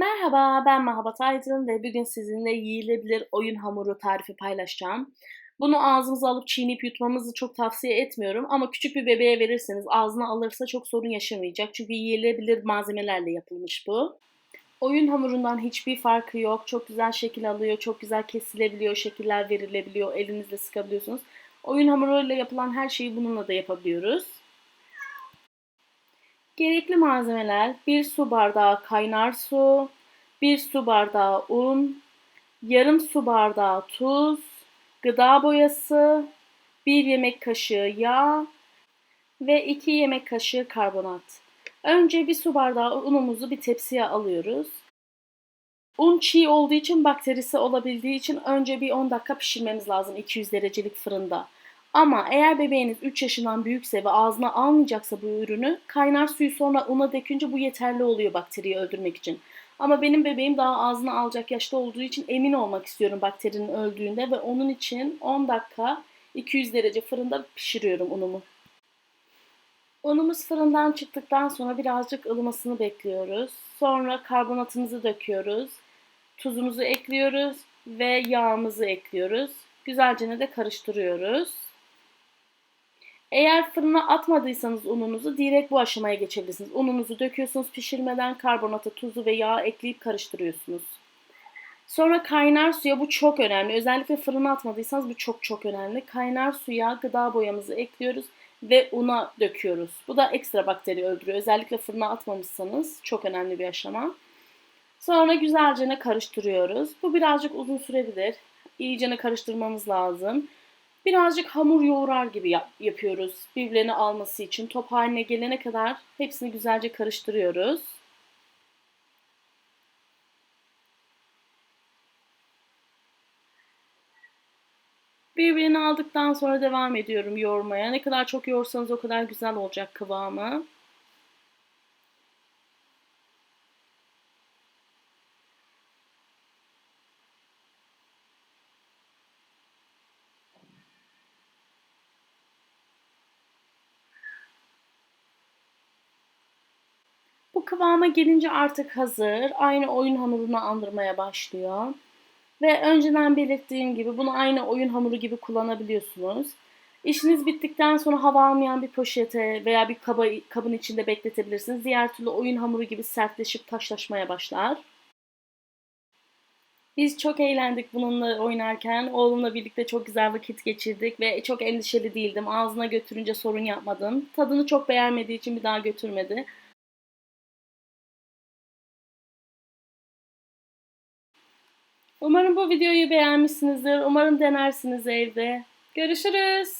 Merhaba, ben Mahabat Aydın ve bugün sizinle yiyilebilir oyun hamuru tarifi paylaşacağım. Bunu ağzımıza alıp çiğneyip yutmamızı çok tavsiye etmiyorum ama küçük bir bebeğe verirseniz ağzına alırsa çok sorun yaşamayacak. Çünkü yiyilebilir malzemelerle yapılmış bu. Oyun hamurundan hiçbir farkı yok. Çok güzel şekil alıyor, çok güzel kesilebiliyor, şekiller verilebiliyor, elinizle sıkabiliyorsunuz. Oyun hamuruyla yapılan her şeyi bununla da yapabiliyoruz. Gerekli malzemeler 1 su bardağı kaynar su, 1 su bardağı un, yarım su bardağı tuz, gıda boyası, 1 yemek kaşığı yağ ve 2 yemek kaşığı karbonat. Önce bir su bardağı unumuzu bir tepsiye alıyoruz. Un çiğ olduğu için bakterisi olabildiği için önce bir 10 dakika pişirmemiz lazım 200 derecelik fırında. Ama eğer bebeğiniz 3 yaşından büyükse ve ağzına almayacaksa bu ürünü kaynar suyu sonra una dökünce bu yeterli oluyor bakteriyi öldürmek için. Ama benim bebeğim daha ağzına alacak yaşta olduğu için emin olmak istiyorum bakterinin öldüğünde ve onun için 10 dakika 200 derece fırında pişiriyorum unumu. Unumuz fırından çıktıktan sonra birazcık ılımasını bekliyoruz. Sonra karbonatımızı döküyoruz. Tuzumuzu ekliyoruz ve yağımızı ekliyoruz. Güzelce de karıştırıyoruz. Eğer fırına atmadıysanız ununuzu direkt bu aşamaya geçebilirsiniz. Ununuzu döküyorsunuz pişirmeden karbonatı, tuzu ve yağ ekleyip karıştırıyorsunuz. Sonra kaynar suya bu çok önemli. Özellikle fırına atmadıysanız bu çok çok önemli. Kaynar suya gıda boyamızı ekliyoruz ve una döküyoruz. Bu da ekstra bakteri öldürüyor. Özellikle fırına atmamışsanız çok önemli bir aşama. Sonra güzelce karıştırıyoruz. Bu birazcık uzun sürebilir. İyicene karıştırmamız lazım. Birazcık hamur yoğurar gibi yap- yapıyoruz birbirlerini alması için. Top haline gelene kadar hepsini güzelce karıştırıyoruz. Birbirini aldıktan sonra devam ediyorum yoğurmaya. Ne kadar çok yoğursanız o kadar güzel olacak kıvamı. Bu kıvama gelince artık hazır. Aynı oyun hamurunu andırmaya başlıyor. Ve önceden belirttiğim gibi bunu aynı oyun hamuru gibi kullanabiliyorsunuz. İşiniz bittikten sonra hava almayan bir poşete veya bir kaba, kabın içinde bekletebilirsiniz. Diğer türlü oyun hamuru gibi sertleşip taşlaşmaya başlar. Biz çok eğlendik bununla oynarken. Oğlumla birlikte çok güzel vakit geçirdik ve çok endişeli değildim. Ağzına götürünce sorun yapmadım. Tadını çok beğenmediği için bir daha götürmedi. Umarım bu videoyu beğenmişsinizdir. Umarım denersiniz evde. Görüşürüz.